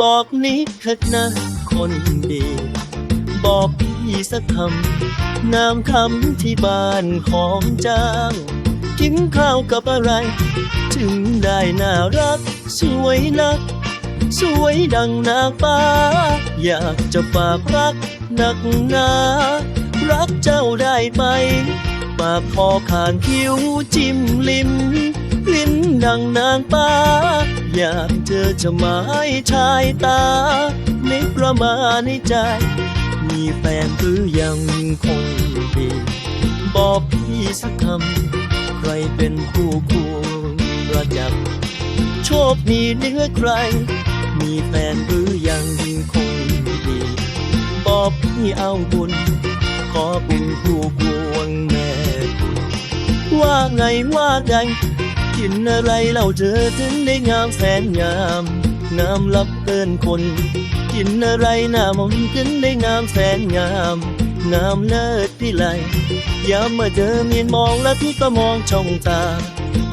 บอกนิดเถิดนะ คนดี บอกพี่สักคำนามคำที่บ้านของเจ้า กินข้าวกับอะไร ถึงได้น่ารัก สวยนัก สวยดังนางฟ้า อยากจะฝากรักนักหนารักเจ้าได้ไหมปากคอขานคิ้วจิ้มลิ้ม ลิ้นดังนางฟ้า อยากเธอจะมาให้ชายตา ไม่ประมาในใจ มีแฟนหรือยังคงดีบอกพี่สักคำ ใครเป็นคู่ควงประจับ โชคมีเนื้อใคร มีแฟนหรือยังคงดีบอกพี่เอาบุญ ขอบุญคู่ควงแม่ว่าไงว่าไง กินอะไรเล่าเธอถึงได้งามแสนงาม งามลับเกินคน กินอะไรหน้ามนถึงได้งามแสนงาม งามเลิศพี่ไหลยามเมื่อเธอเมียนมองและพี่ก็มองช่องตา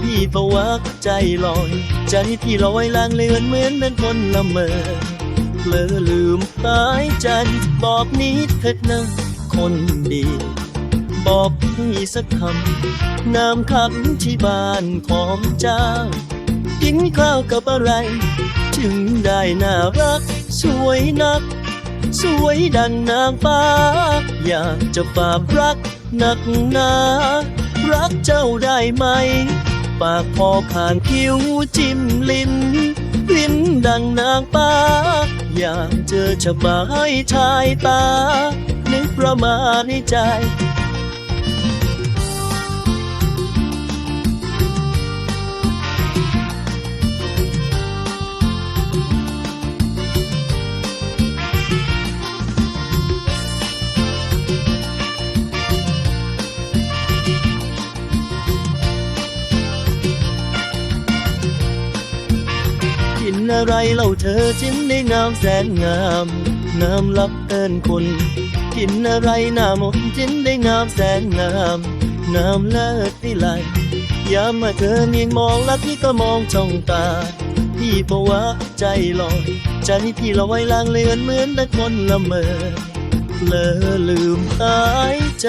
พี่ประวักใจลอย ใจพี่ลอยลางเลือนเหมือนเป็นคนละเมอเลอลืมหายใจบอกนิดเถิดนะคนดี บอกพี่สักคำนามคำที่บ้านของเจ้า กินข้าวกับอะไร ถึงได้น่ารัก สวยนัก สวยดังนางฟ้า อยากจะฝากรักหนักหนารักเจ้าได้ไหม ปากพอผ่านคิ้วจิ้มลิ้นลิ้นดังนางฟ้า อยากเจอจะมาให้ชายตา นึกประมาณในใจ อะไรเล่าเธอจึงได้งามแสนงามงามลับเอินคนกินอะไรหน้ามนจึงได้งามแสนงามงามเลิศวิไหลยามมาเธอเมียงมองแล้วพี่ก็มองจ้องตา พี่บอกว่าใจลอยใจพี่ลอยลางเลือนเหมือนนักคนละเมอเลอลืมหายใจ